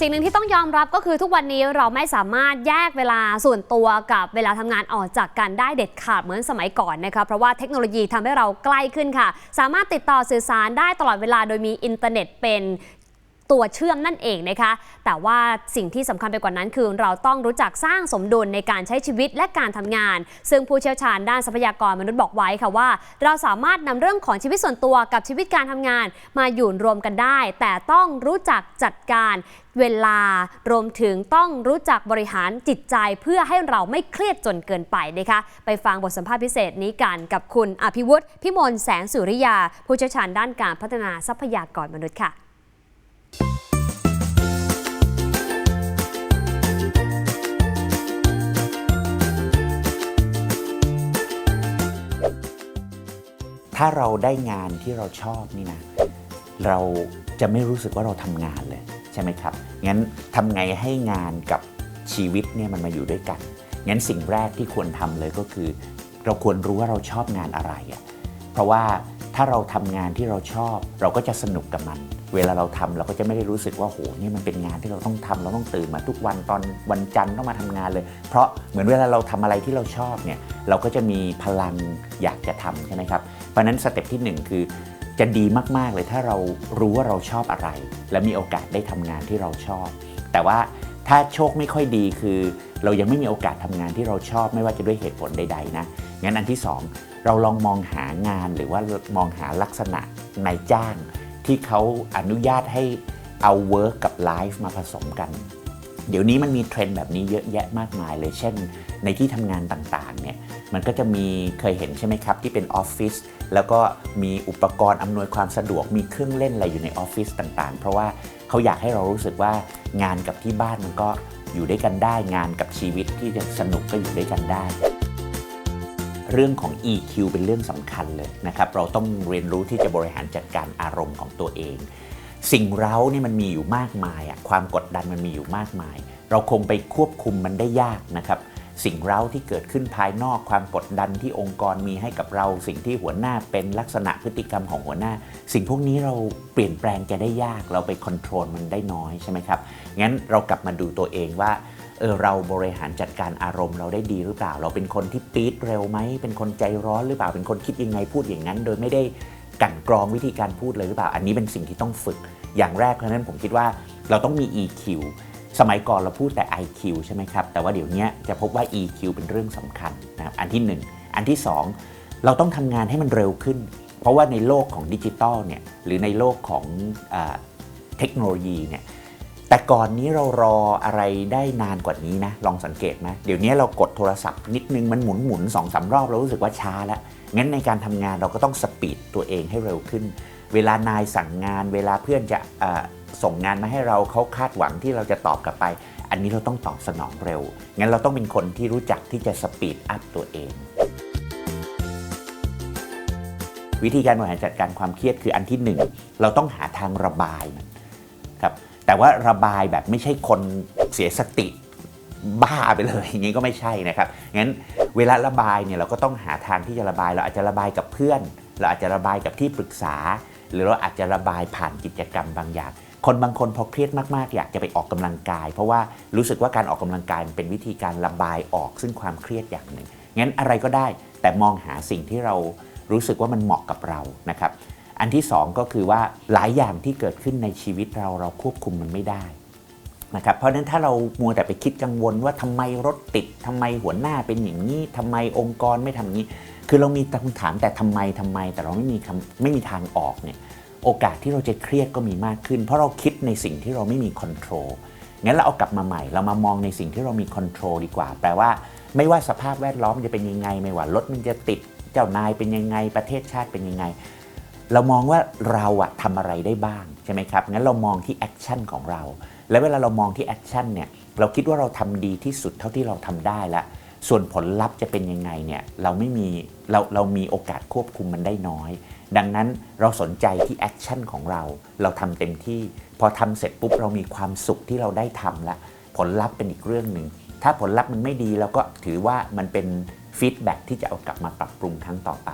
สิ่งหนึ่งที่ต้องยอมรับก็คือทุกวันนี้เราไม่สามารถแยกเวลาส่วนตัวกับเวลาทำงานออกจากกันได้เด็ดขาดเหมือนสมัยก่อนนะคะเพราะว่าเทคโนโลยีทำให้เราใกล้ขึ้นค่ะ สามารถติดต่อสื่อสารได้ตลอดเวลาโดยมีอินเทอร์เน็ตเป็น ตัวเชื่อมนั่นเองนะคะ แต่ว่าสิ่งที่สำคัญไปกว่านั้นคือเราต้องรู้จักสร้างสมดุลในการใช้ชีวิตและการทำงาน ซึ่งผู้เชี่ยวชาญด้านทรัพยากรมนุษย์บอกไว้ค่ะว่า เราสามารถนำเรื่องของชีวิตส่วนตัวกับชีวิตการทำงาน มาอยู่รวมกันได้ แต่ต้องรู้จักจัดการเวลารวมถึงต้องรู้จักบริหารจิตใจเพื่อให้เราไม่เครียดจนเกินไปนะคะไปฟังบทสัมภาษณ์พิเศษนี้กันกับคุณอภิวุฒิพิมลแสงสุริยา ผู้เชี่ยวชาญด้านการพัฒนาทรัพยากรมนุษย์ค่ะ ถ้าเราได้งานที่เราชอบนี่นะ เราจะไม่รู้สึกว่าเราทำงานเลยใช่ไหมครับ งั้นทำไงให้งานกับชีวิตเนี่ยมันมาอยู่ด้วยกัน งั้นสิ่งแรกที่ควรทำเลยก็คือ เราควรรู้ว่าเราชอบงานอะไรอะเพราะว่าถ้าเราทำงานที่เราชอบ เราก็จะสนุกกับมัน เวลาเราทำเราก็จะไม่ได้รู้สึกว่าโหนี่มันเป็นงานที่เราต้องทำเราต้องตื่นมาทุกวันตอนวันจันทร์ต้องมาทำงานเลย เพราะเหมือนเวลาเราทำอะไรที่เราชอบเนี่ยเราก็จะมีพลังอยากจะทำใช่ไหมครับเพราะนั้นสเต็ปที่หนึ่งคือจะดีมาก ๆ เลยถ้าเรารู้ว่าเราชอบอะไร และมีโอกาสได้ทำงานที่เราชอบ แต่ว่าถ้าโชคไม่ค่อยดีคือ เรายังไม่มีโอกาสทำงานที่เราชอบ ไม่ว่าจะด้วยเหตุผลใด ๆ นะ งั้นอันที่สองเราลองมองหางานหรือว่ามองหาลักษณะนายจ้าง ที่เขาอนุญาตให้เอา work กับ life มาผสมกัน เดี๋ยวนี้มันมีเทรนด์แบบนี้เยอะแยะมากมายเลย เช่น ในที่ทำงานต่างๆเนี่ยมันก็จะมีเคยเห็นใช่ไหมครับ ที่เป็นออฟฟิศแล้วก็มีอุปกรณ์อำนวยความสะดวกมีเครื่องเล่นอะไรอยู่ในออฟฟิศต่างๆ เพราะว่าเขาอยากให้เรารู้สึกว่างานกับที่บ้านมันก็อยู่ด้วยกันได้งานกับชีวิตที่จะสนุกก็อยู่ด้วยกันได้ เรื่องของ EQ เป็นเรื่องสำคัญเลยนะครับ เราต้องเรียนรู้ที่จะบริหารจัดการอารมณ์ของตัวเอง สิ่งเร้านี่มันมีอยู่มากมายอะความกดดันมันมีอยู่มากมาย เราคงไปควบคุมมันได้ยากนะครับ สิ่งเร้าที่เกิดขึ้นภายนอกความกดดันที่องค์กรมีให้กับเรา สิ่งที่หัวหน้าเป็นลักษณะพฤติกรรมของหัวหน้า สิ่งพวกนี้เราเปลี่ยนแปลงแกได้ยาก เราไปคอนโทรลมันได้น้อยใช่ไหมครับงั้นเรากลับมาดูตัวเองว่า เออเราบริหารจัดการอารมณ์เราได้ดีหรือเปล่า เราเป็นคนที่ปี๊ดเร็วไหมเป็นคนใจร้อนหรือเปล่าเป็นคนคิดยังไงพูดอย่างนั้น โดยไม่ได้กั่นกรองวิธีการพูดเลยหรือเปล่า อันนี้เป็นสิ่งที่ต้องฝึก อย่างแรกเพราะนั้นผมคิดว่าเราต้องมี EQ สมัยก่อนเราพูดแต่ IQ ใช่ไหมครับ แต่ว่าเดี๋ยวนี้จะพบว่า EQ เป็นเรื่องสำคัญนะครับอันที่หนึ่งอันที่สองเราต้องทำงานให้มันเร็วขึ้น เพราะว่าในโลกของดิจิตอลเนี่ยหรือในโลกของอเทคโนโลยีเนี่ย แต่ก่อนนี้เรารออะไรได้นานกว่านี้นะ ลองสังเกตไหมเดี๋ยวนี้เรากดโทรศัพท์นิดนึงมันหมุนหมุนสองสารอบเรารู้สึกว่าช้าแล้ว งั้นในการทำงานเราก็ต้องสปีดตัวเองให้เร็วขึ้น เวลานายสั่งงาน เวลาเพื่อนจะส่งงานมาให้เราเขาคาดหวังที่เราจะตอบกลับไป อันนี้เราต้องตอบสนองเร็ว งั้นเราต้องเป็นคนที่รู้จักที่จะสปีดอัพตัวเอง วิธีการบริหารจัดการความเครียดคืออันที่หนึ่งเราต้องหาทางระบายมันครับ แต่ว่าระบายแบบไม่ใช่คนเสียสติบ้าไปเลยอย่างนี้ก็ไม่ใช่นะครับงั้นเวลาระบายเนี่ยเราก็ต้องหาทางที่จะระบาย เราอาจจะระบายกับเพื่อน เราอาจจะระบายกับที่ปรึกษา หรือเราอาจจะระบายผ่านกิจกรรมบางอย่าง คนบางคนพอเครียดมากๆ อยากจะไปออกกำลังกาย เพราะว่ารู้สึกว่าการออกกำลังกายมันเป็นวิธีการระบายออกซึ่งความเครียดอย่างหนึ่งงั้นอะไรก็ได้แต่มองหาสิ่งที่เรารู้สึกว่ามันเหมาะกับเรานะครับ อันที่สองก็คือว่าหลายอย่างที่เกิดขึ้นในชีวิตเราเราควบคุมมันไม่ได้นะครับเพราะฉะนั้นถ้าเรามัวแต่ไปคิดกังวลว่าทำไมรถติดทำไมหัวหน้าเป็นอย่างนี้ทำไมองค์กรไม่ทำอย่างนี้ คือเรามีคำถามแต่ทำไมทำไม แต่เราไม่มีคำไม่มีทางออกเนี่ยโอกาสที่เราจะเครียดก็มีมากขึ้น เพราะเราคิดในสิ่งที่เราไม่มีคอนโทรลงั้นเราเอากลับมาใหม่ เรามามองในสิ่งที่เรามีคอนโทรลดีกว่า แปลว่า ไม่ว่าสภาพแวดล้อมจะเป็นยังไง ไม่ว่ารถมันจะติด เจ้านายเป็นยังไง ประเทศชาติเป็นยังไง เรามองว่าเราอะทำอะไรได้บ้างใช่ไหมครับงั้นเรามองที่แอคชั่นของเรา แล้วเวลาเรามองที่แอคชั่นเนี่ยเราคิดว่าเราทำดีที่สุดเท่าที่เราทำได้แล้วส่วนผลลัพธ์จะเป็นยังไงเนี่ยเราไม่มีเราเรามีโอกาสควบคุมมันได้น้อย ดังนั้นเราสนใจที่แอคชั่นของเรา เราทำเต็มที่ พอทำเสร็จปุ๊บเรามีความสุขที่เราได้ทำล้วผลลัพธ์เป็นอีกเรื่องหนึ่งถ้าผลลัพธ์มันไม่ดีเราก็ถือว่ามันเป็นฟีดแบ็กที่จะเอากลับมาปรับปรุงครั้งต่อไป